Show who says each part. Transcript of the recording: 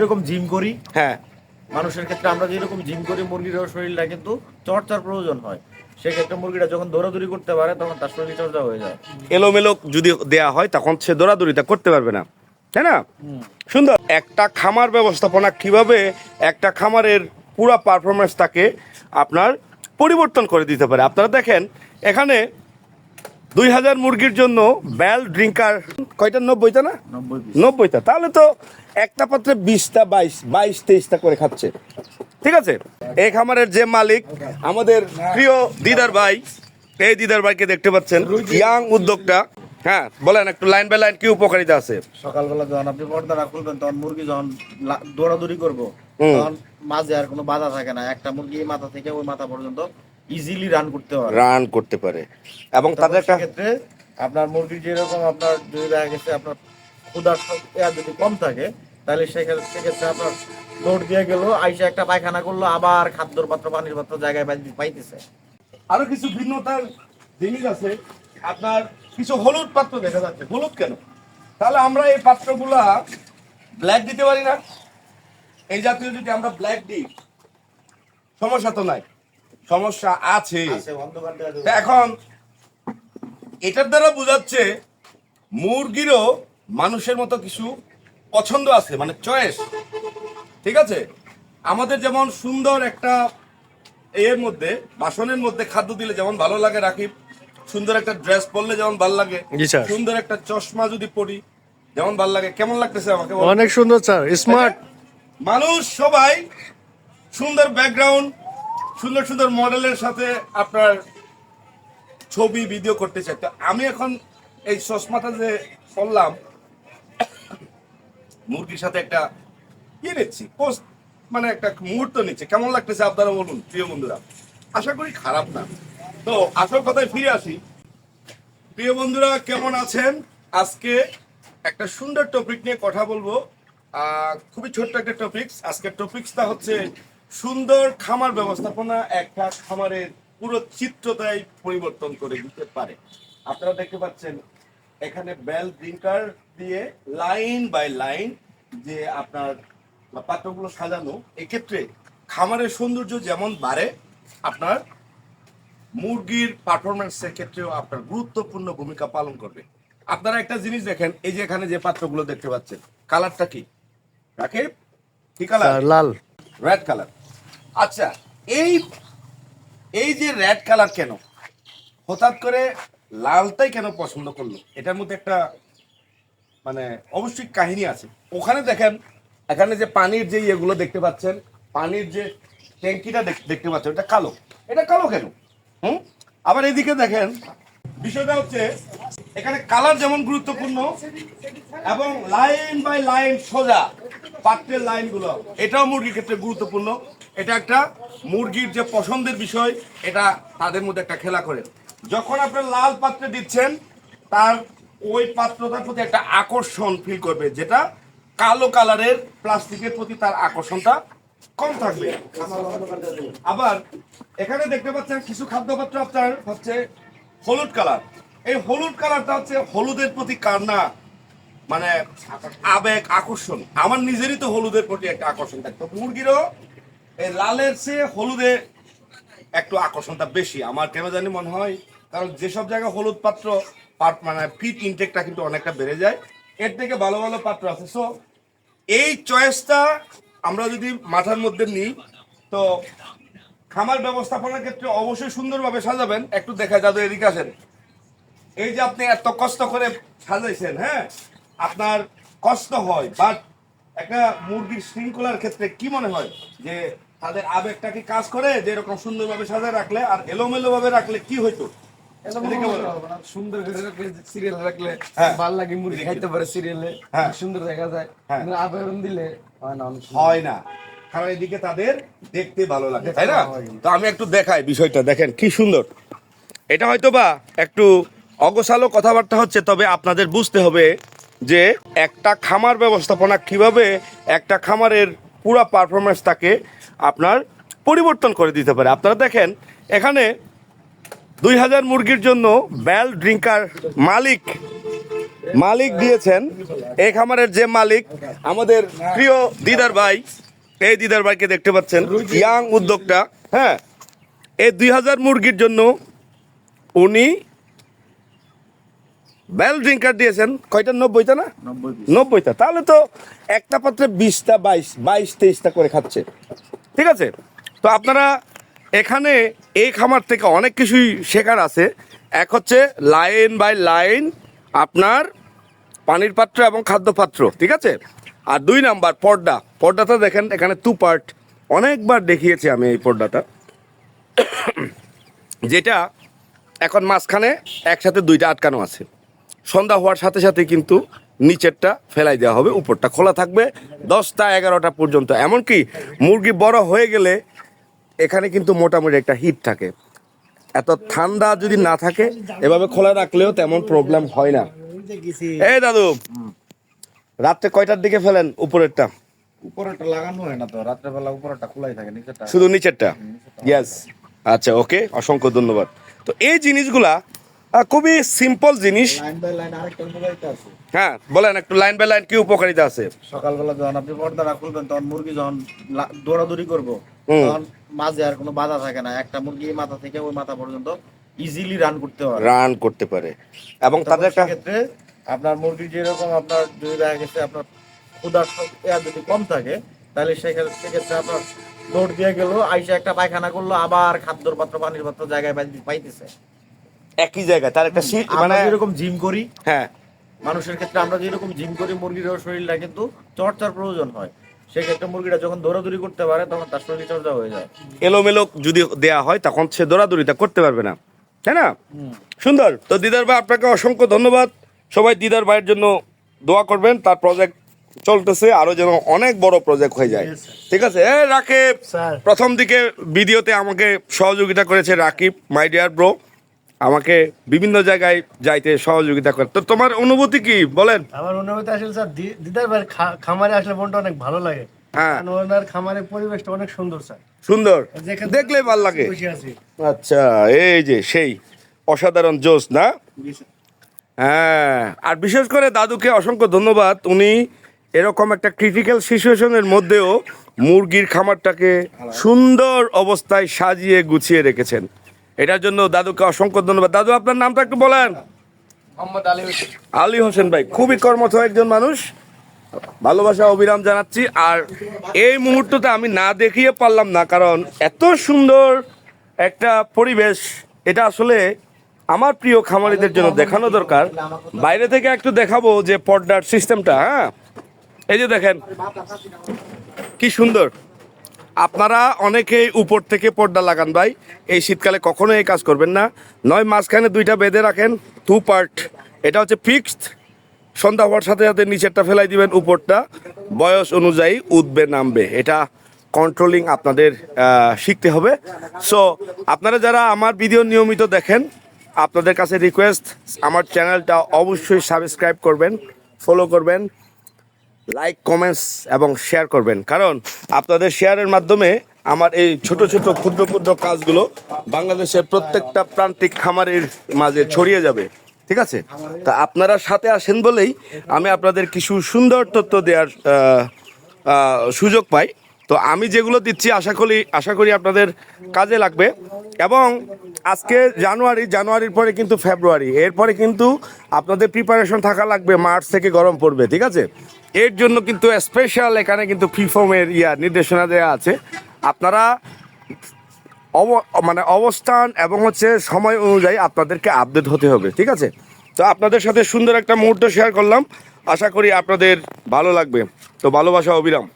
Speaker 1: যেরকম জিম করি।
Speaker 2: হ্যাঁ।
Speaker 1: মানুষের ক্ষেত্রে আমরা যেরকম জিম করি মুরগিরও শরীরটা কিন্তু চর্চার প্রয়োজন হয়। সেক্ষেত্রে মুরগিটা যখন দৌড়াদৌড়ি করতে পারে তখন তার শরীর চর্চা হয়ে যায়।
Speaker 2: এলোমেলো যদি দেয়া হয় তখন সে দৌড়াদৌড়িটা করতে পারবে না। তাই না? সুন্দর। একটা খামার ব্যবস্থাপনা কীভাবে একটা খামারের পুরো পারফরমেন্স তাকে আপনার পরিবর্তন করে দিতে পারে? আপনারা দেখেন এখানে দুই হাজার মুরগির জন্য ব্যাল ড্রিঙ্কার কয়টা? নব্বইটা না? নব্বইটা। তাহলে তো একটা পাত্রে বিশটা বাইশ বাইশ তেইশটা করে খাচ্ছে। ঠিক আছে? এই খামারের যে মালিক আমাদের প্রিয় দিদার ভাই এই দিদার ভাইকে দেখতে পাচ্ছেন। ইয়াং উদ্যোক্তা। হ্যাঁ বলেন একটু লাইন বাই লাইন কি উপকারিতা আছে?
Speaker 1: সকালবেলা যখন আপনি পর্দাটা খুলবেন তখন মুরগি যখন দৌড়াদৌড়ি করব তখন মাঝে আর কোনো বাধা থাকে না। একটা মুরগি মাথা থেকে ওই মাথা পর্যন্ত ইজিলি রান করতে পারে
Speaker 2: রান করতে পারে। এবং তাদের একটা
Speaker 1: ক্ষেত্রে আপনার মুরগির যেরকম আপনার যদি দেখা গেছে আপনার ক্ষুদার যদি কম থাকে তাহলে সেক্ষেত্রে সেক্ষেত্রে আপনার দৌড় দিয়ে গেল আইসা একটা পায়খানা করল আবার খাদ্যর পাত্র পানির পাত্র জায়গায় পাই- পাইতেছে।
Speaker 2: আরও কিছু ভিন্নতার জিনিস আছে। আপনার কিছু হলুদ পাত্র দেখা যাচ্ছে। হলুদ কেন? তাহলে আমরা এই পাত্রগুলা ব্ল্যাক দিতে পারি না। এই জাতীয় যদি আমরা ব্ল্যাক দিই সমস্যা তো নাই। সমস্যা আছে। এখন এটার দ্বারা বোঝাচ্ছে মুরগিরও মানুষের মতো কিছু পছন্দ আছে মানে চয়েস ঠিক আছে? আমাদের যেমন সুন্দর একটা এর মধ্যে বাসনের মধ্যে খাদ্য দিলে যেমন ভালো লাগে রাখি সুন্দর একটা ড্রেস পরলে যেমন ভালো লাগে সুন্দর একটা চশমা যদি পরি যেমন ভালো লাগে। কেমন লাগতেছে আমাকে
Speaker 3: অনেক সুন্দর স্যার স্মার্ট
Speaker 2: মানুষ সবাই সুন্দর ব্যাকগ্রাউন্ড সুন্দর সুন্দর মডেলের সাথে আপনার ছবি ভিডিও করতে চাই। তো আমি এখন এই চশমাটা যে পড়লাম মুরগির সাথে একটা ইয়ে নিচ্ছি পোস্ট মানে একটা মুহূর্ত নিচ্ছে। কেমন লাগতেছে আপনারা বলুন, প্রিয় বন্ধুরা? আশা করি খারাপ না। তো আসল কথায় ফিরে আসি। প্রিয় বন্ধুরা, কেমন আছেন? আজকে একটা সুন্দর টপিক নিয়ে কথা বলব। খুবই ছোট্ট একটা টপিকস আজকের টপিকসটা হচ্ছে সুন্দর খামার ব্যবস্থাপনা একটা খামারের পুরো চিত্রটাই পরিবর্তন করে দিতে পারে। আপনারা দেখতে পাচ্ছেন এখানে বেল ড্রিঙ্কার দিয়ে লাইন বাই লাইন যে আপনার পাত্রগুলো সাজানো এক্ষেত্রে খামারের সৌন্দর্য যেমন বাড়ে আপনার মুরগির পারফরমেন্সের ক্ষেত্রেও আপনার গুরুত্বপূর্ণ ভূমিকা পালন করবে। আপনারা একটা জিনিস দেখেন এই যে এখানে যে পাত্রগুলো দেখতে পাচ্ছেন কালারটা কি? রাখে কি কালার
Speaker 3: লাল।
Speaker 2: রেড কালার আচ্ছা এই এই যে রেড কালার কেন? হঠাৎ করে লালটাই কেন পছন্দ করল? এটার মধ্যে একটা মানে অবশ্যই কাহিনী আছে। ওখানে দেখেন, এখানে যে পানির যে ইয়েগুলো দেখতে পাচ্ছেন, পানির যে ট্যাঙ্কিটা দেখ- দেখতে পাচ্ছেন, এটা কালো। এটা কালো কেন? হুম? আবার এদিকে দেখেন, বিষয়টা হচ্ছে, এখানে কালার যেমন গুরুত্বপূর্ণ, এবং লাইন বাই লাইন সোজা পাত্রের লাইনগুলো এটাও মুরগির ক্ষেত্রে গুরুত্বপূর্ণ। এটা একটা মুরগির যে পছন্দের বিষয়, এটা তাদের মধ্যে একটা খেলা করে। যখন আপনার লাল পাত্রে দিচ্ছেন, তার ওই পাত্রটার প্রতি একটা আকর্ষণ ফিল করবে, যেটা কালো কালারের প্লাস্টিকের প্রতি তার আকর্ষণটা কম থাকবে। আবার এখানে দেখতে পাচ্ছেন কিছু খাদ্যপাত্র আপনার হচ্ছে হলুদ কালার। এই হলুদ কালারটা হচ্ছে হলুদের প্রতি কান্না মানে আবেগ, আকর্ষণ। আমার নিজেরই তো হলুদের প্রতি একটা আকর্ষণ থাকতো মুরগিরও এই লালের চেয়ে হলুদে একটু আকর্ষণটা বেশি। আমার কেন জানি মনে হয়, কারণ যেসব জায়গায় হলুদ পাত্র পাত- মানে ফিট ইনটেকটা কিন্তু অনেকটা বেড়ে যায়, এর থেকে ভালো ভালো পাত্র আছে। সো এই চয়েসটা আমরা যদি মাথার মধ্যে নিই, তো খামার ব্যবস্থাপনার ক্ষেত্রে অবশ্যই সুন্দরভাবে সাজাবেন। একটু দেখা যাবে এদিকে আসেন। এই যে আপনি এত কষ্ট করে সাজাইছেন হ্যাঁ? আপনার কষ্ট হয় বাট একটা মুরগির শৃঙ্খলার ক্ষেত্রে কি মনে হয় যে তাদের আবেগটা কি কাজ করে? যে এরকম সুন্দরভাবে সাজায় রাখলে আর এলোমেলো ভাবে রাখলে কি হইতো? এদিকে বলো।
Speaker 4: সুন্দর করে রাখলে সিরিয়াল রাখলে
Speaker 2: হ্যাঁ।
Speaker 4: ভালো লাগে মুরগি খাইতে পারে সিরিয়ালে
Speaker 2: হ্যাঁ।
Speaker 4: সুন্দর দেখা যায়।
Speaker 2: হ্যাঁ।
Speaker 4: দিলে হয় না
Speaker 2: কারণ এদিকে তাদের দেখতে ভালো লাগে তাই না? তো আমি একটু দেখাই বিষয়টা দেখেন কি সুন্দর। এটা হয়তো বা একটু অগোছালো কথাবার্তা হচ্ছে তবে আপনাদের বুঝতে হবে যে একটা খামার ব্যবস্থাপনা কীভাবে একটা খামারের পুরো পারফরমেন্স তাকে আপনার পরিবর্তন করে দিতে পারে। আপনারা দেখেন, এখানে দুই হাজার মুরগির জন্য ব্যাল ড্রিঙ্কার মালিক মালিক দিয়েছেন। এই খামারের যে মালিক, আমাদের প্রিয় দিদার ভাই, এই দিদার ভাইকে দেখতে পাচ্ছেন, ইয়াং উদ্যোক্তা হ্যাঁ। এই দুই হাজার মুরগির জন্য উনি বেল ড্রিঙ্কার দিয়েছেন। কয়টা? নব্বইটা না?
Speaker 1: নব্বই
Speaker 2: নব্বইটা। তাহলে তো একটা পাত্রে বিশটা বাইশ বাইশ তেইশটা করে খাচ্ছে। ঠিক আছে? তো আপনারা এখানে এই খামার থেকে অনেক কিছুই শেখার আছে। এক হচ্ছে লাইন বাই লাইন আপনার পানির পাত্র এবং খাদ্য পাত্র ঠিক আছে? আর দুই নাম্বার পর্দা। পর্দাটা দেখেন এখানে টু পার্ট অনেকবার দেখিয়েছি আমি এই পর্দাটা। যেটা এখন মাঝখানে একসাথে দুইটা আটকানো আছে। সন্ধ্যা হওয়ার সাথে সাথে কিন্তু নিচেরটা ফেলাই দেওয়া হবে উপরটা খোলা থাকবে। দশটা এগারোটা পর্যন্ত। এমনকি মুরগি বড় হয়ে গেলে এখানে কিন্তু মোটামুটি একটা হিট থাকে। এত ঠান্ডা যদি না থাকে এভাবে খোলা রাখলেও তেমন প্রবলেম হয় না। এই দাদু রাত্রে কয়টার দিকে ফেলেন উপরেরটা?
Speaker 1: উপরেরটা লাগানো হয় না তো রাত্রেবেলা উপরেরটা খোলাই থাকে নিচেরটা।
Speaker 2: শুধু নিচেরটা? ইয়েস আচ্ছা ওকে অসংখ্য ধন্যবাদ। তো এই জিনিসগুলা খুবই সিম্পল জিনিস। হ্যাঁ বলেন একটু লাইন বাই লাইন কি উপকারিতা আছে?
Speaker 1: সকালবেলা যখন আপনি পর্দাটা খুলবেন তখন মুরগি যখন দৌড়াদৌড়ি করব তখন মাঝে আর কোনো বাধা থাকে না। একটা মুরগি মাথা থেকে ওই মাথা পর্যন্ত ইজিলি রান করতে পারে।
Speaker 2: রান করতে পারে। এবং তাদের একটা
Speaker 1: ক্ষেত্রে আপনার মুরগি যেরকম আপনার যদি দেখা গেছে আপনার যদি কম থাকে তাহলে সেক্ষেত্রে আপনার দৌড় দিয়ে গেল আইসা একটা পায়খানা করল আবার খাদ্যর পাত্র পানির পাত্র জায়গায় পাইতেছে।
Speaker 2: একই জায়গায় তার একটা শীত মানে
Speaker 1: যেরকম জিম করি
Speaker 2: হ্যাঁ।
Speaker 1: মানুষের ক্ষেত্রে আমরা যেরকম জিম করি মুরগিরও শরীরটা কিন্তু চর্চার প্রয়োজন হয়। সেক্ষেত্রে মুরগিটা যখন দৌড়াদৌড়ি করতে পারে তখন তার শরীর চর্চা হয়ে যায়।
Speaker 2: এলোমেলো যদি দেয়া হয় তখন সে দৌড়াদৌড়িটা করতে পারবে না। তাই না? সুন্দর। তো দিদার ভাই আপনাকে অসংখ্য ধন্যবাদ। সবাই দিদার ভাইয়ের জন্য দোয়া করবেন। তার প্রজেক্ট চলতেছে আরও যেন অনেক বড় প্রজেক্ট হয়ে যায়। ঠিক আছে? এ রাকিব! প্রথম দিকে ভিডিওতে আমাকে সহযোগিতা করেছে রাকিব মাই ডিয়ার ব্রো আমাকে বিভিন্ন জায়গায় যাইতে সহযোগিতা করে। তো তোমার অনুভূতি কি? বলেন।
Speaker 3: আমার অনুভূতি আসলে স্যার দিদার খা- খামারে আসলে মনটা অনেক ভালো লাগে।
Speaker 2: হ্যাঁ।
Speaker 3: ওনার খামারের পরিবেশটা অনেক সুন্দর স্যার।
Speaker 2: সুন্দর। দেখলে ভালো লাগে। আচ্ছা এই যে সেই অসাধারণ জোস না? হ্যাঁ। আর বিশেষ করে দাদুকে অসংখ্য ধন্যবাদ। উনি এরকম একটা ক্রিটিক্যাল সিচুয়েশনের মধ্যেও মুরগির খামারটাকে সুন্দর অবস্থায় সাজিয়ে গুছিয়ে রেখেছেন। এটার জন্য দাদুকে অসংখ্য ধন্যবাদ। দাদু আপনার নামটা একটু বলেন।
Speaker 4: আলী হোসেন।
Speaker 2: ভাই খুবই কর্মঠ একজন মানুষ। ভালোবাসা অবিরাম জানাচ্ছি। আর এই মুহূর্তটা আমি না দেখিয়ে পারলাম না কারণ এত সুন্দর একটা পরিবেশ এটা আসলে আমার প্রিয় খামারিদের জন্য দেখানো দরকার। বাইরে থেকে একটু দেখাবো যে পর্দার সিস্টেমটা হ্যাঁ? এই যে দেখেন কি সুন্দর। আপনারা অনেকেই উপর থেকে পর্দা লাগান ভাই। এই শীতকালে কখনো এই কাজ করবেন না। নয়, মাঝখানে দুইটা বেঁধে রাখেন টু পার্ট এটা হচ্ছে ফিক্সড সন্ধ্যা হওয়ার সাথে সাথে নিচেরটা ফেলাই দিবেন, উপরটা। বয়স অনুযায়ী উঠবে, নামবে। এটা কন্ট্রোলিং আপনাদের শিখতে হবে। সো আপনারা যারা আমার ভিডিও নিয়মিত দেখেন, আপনাদের কাছে রিকোয়েস্ট আমার চ্যানেলটা অবশ্যই সাবস্ক্রাইব করবেন ফলো করবেন। লাইক কমেন্টস এবং শেয়ার করবেন। কারণ আপনাদের শেয়ারের মাধ্যমে আমার এই ছোট ছোট ক্ষুদ্র ক্ষুদ্র কাজগুলো বাংলাদেশের প্রত্যেকটা প্রান্তিক খামারের মাঝে ছড়িয়ে যাবে। ঠিক আছে? তা আপনারা সাথে আসেন বলেই আমি আপনাদের কিছু সুন্দর তথ্য দেওয়ার সুযোগ পাই। তো আমি যেগুলো দিচ্ছি আশা করি আশা করি আপনাদের কাজে লাগবে। এবং আজকে জানুয়ারি, জানুয়ারির পরে কিন্তু ফেব্রুয়ারি। এরপরে কিন্তু আপনাদের প্রিপারেশন থাকা লাগবে, মার্চ থেকে গরম পড়বে। ঠিক আছে? এর জন্য কিন্তু স্পেশাল এখানে কিন্তু ফ্রি ফর্মের ইয়া নির্দেশনা দেওয়া আছে। আপনারা অব মানে অবস্থান এবং হচ্ছে সময় অনুযায়ী আপনাদেরকে আপডেট হতে হবে, ঠিক আছে? তো আপনাদের সাথে সুন্দর একটা মুহূর্ত শেয়ার করলাম। আশা করি আপনাদের ভালো লাগবে। তো ভালোবাসা, অবিরাম।